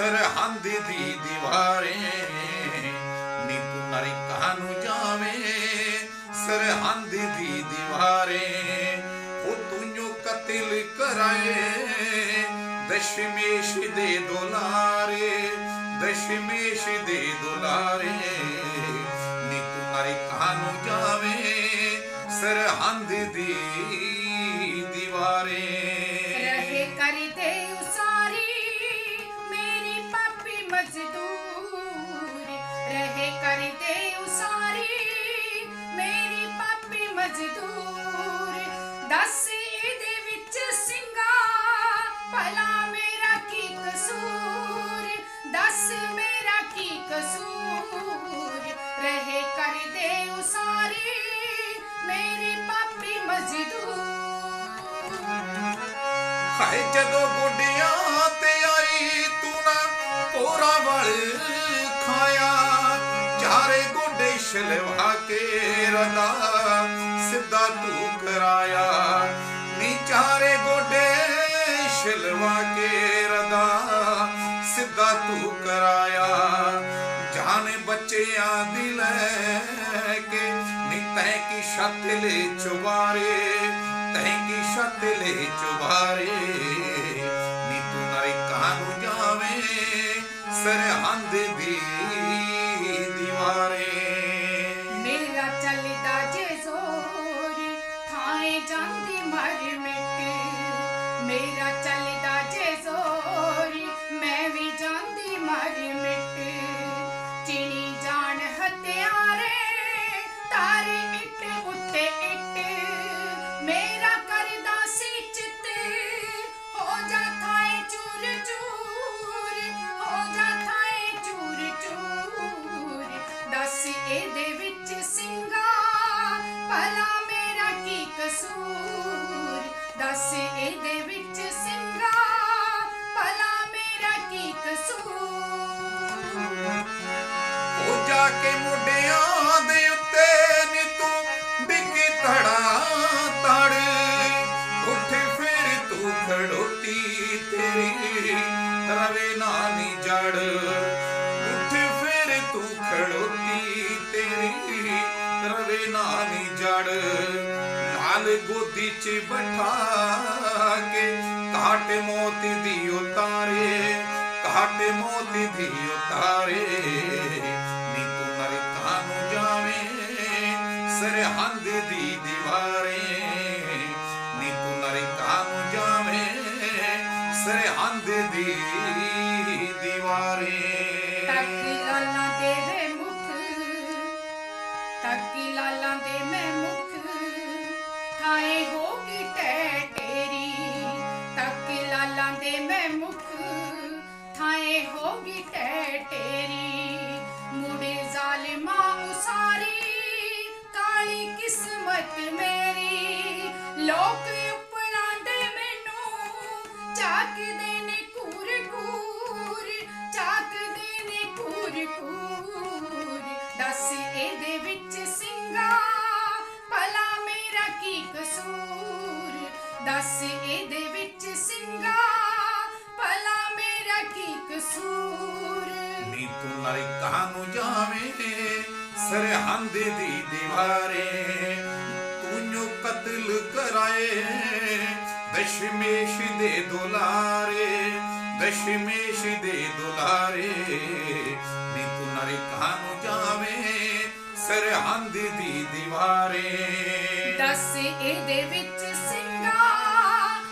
ਸਰਹੰਦ ਦੀ ਦੀਵਾਰੇ ਨੀ ਤੂੰ ਨਰਕਾਂ ਨੂੰ ਜਾਵੇਂ? ਸਰਹੰਦ ਦੀ ਦੀਵਾਰੇ, ਉਹ ਤੂੰ ਕਤਲ ਕਰਾਏ। ਦਸ਼ਮੇਸ਼ ਦੇ ਦੁਲਾਰੇ, ਦਸ਼ਮੇਸ਼ ਦੇ ਦੁਲਾਰੇ ਨੀ ਤੂੰ ਨਰਕਾਂ ਨੂੰ ਜਾਵੇਂ? ਸਰਹੰਦ ਦੀ ਪਾਪੀ ਮਜ਼ਦੂਰ ਰਹੇ ਕਰਦੇ ਉਸਾਰੀ ਮੇਰੀ ਪਾਪੀ ਮਜ਼ਦੂਰ ਦੱਸ ਇਹਦੇ ਵਿੱਚ ਸਿੰਘਾ ਭਲਾ ਮੇਰਾ ਕੀ ਕਸੂਰ ਦੱਸ ਮੇਰਾ ਕੀ ਕਸੂਰ ਰਹੇ ਕਰਦੇ ਉਸਾਰੀ ਮੇਰੀ ਪਾਪੀ ਮਜ਼ਦੂਰ ਹਾਏ ਜਦੋਂ ਗੁੱਡਿਆਂ ਕੋਰਾ ਵਲ ਖਾਇਆ, ਚਾਰੇ ਗੋਡੇ ਛਲਵਾ ਕੇ ਰਦਾ, ਸਿੱਧਾ ਤੂੰ ਕਰਾਇਆ ਨੀ ਚਾਰੇ ਗੋਡੇ ਛਲਵਾ ਕੇ ਰਦਾ, ਸਿੱਧਾ ਤੂੰ ਕਰਾਇਆ ਜਾਣੇ ਬੱਚਿਆਂ ਦੀ ਲੈ ਕੇ ਨੀ ਤੈ ਕੀ ਛੱਤ ਲੈ ਚੁਬਾਰੇ, ਤੈ ਕੀ ਛੱਤ ਲੈ ਚੁਬਾਰੇ। ਸਰਹੰਦ ਦੀ ਇਹਦੇ ਵਿੱਚ ਸਿੰਘਾ ਭਲਾ ਮੇਰਾ ਕੀ ਕਸੂਰ? ਦੱਸ ਇਹਦੇ ਵਿੱਚ ਸਿੰਘਾ ਭਲਾ ਮੇਰਾ ਕੀ ਕਸੂਰ? ਉਹ ਜਾ ਕੇ ਮੁੰਡਿਆਂ ਦੇ ਉੱਤੇ ਨੀ ਤੂੰ ਡਿੱਗੀ ਧੜਾ ਤੜ ਉੱਠ ਫਿਰ ਤੂੰ ਖੜੋਤੀ ਤੇਰੀ, ਰਵੇ ਨਾ ਨੀ ਜੜ। ਉੱਠ ਫਿਰ ਤੂੰ ਖੜੋਤੀ ਤੇਰੀ, ਰਵੇ ਨਾ ਜੜ। ਲਾਲ ਗੋਦੀ ਚ ਬਿਠਾ ਕੇ ਕਾਟ ਮੋਤ ਦੀ ਉਤਾਰੇ ਕਾਟ ਮੋਤੀ ਦੀ ਉਤਾਰੇ। ਨੀ ਤੂੰ ਨਰਕਾਂ ਨੂੰ ਜਾਵੇਂ, ਸਰਹੰਦ ਦੀ ਦੀਵਾਰੇ। ਨੀ ਤੂੰ ਨਰਕਾਂ ਨੂੰ ਜਾਵੇਂ, ਸਰਹੰਦ ਦੀ ਚਾਕਦੇ ਨੇ ਕੂਰ ਕੂਰ ਚਾਕਦੇ ਨੇ ਕੂਰ ਕੂਰ ਦੱਸ ਇਹਦੇ ਵਿੱਚ ਸਿੰਘਾ ਭਲਾ ਮੇਰਾ ਕੀ ਕਸੂਰ? ਦੱਸ ਇਹਦੇ ਵਿੱਚ ਸਿੰਘਾ ਭਲਾ ਮੇਰਾ ਕੀ ਕਸੂਰ? ਨੀ ਤੂੰ ਨਰਕਾਂ ਨੂੰ ਜਾਵੇਂ? ਸਰਹੰਦ ਦੀ ਦੀਵਾਰੇ, ਤੂੰ ਕਤਲ ਕਰਾਏ ਦਸ਼ਮੇਸ਼ ਦੇ ਦੁਲਾਰੇ ਦਸ਼ਮੇਸ਼ ਦੇ ਦੁਲਾਰੇ ਨੀ ਤੂੰ ਨਰਕਾਂ ਨੂੰ ਜਾਵੇਂ ਸਰਹੰਦ ਦੀ ਦੀਵਾਰੇ। ਦੱਸ ਇਹਦੇ ਵਿੱਚ ਸਿੰਘਾ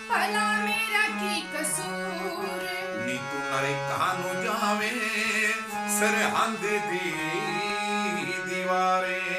ਭਲਾ ਮੇਰਾ ਕੀ ਕਸੂਰ? ਨੀ ਤੂੰ ਨਰਕਾਂ ਨੂੰ ਜਾਵੇਂ ਸਰਹੰਦ ਦੀ ਦੀਵਾਰੇ।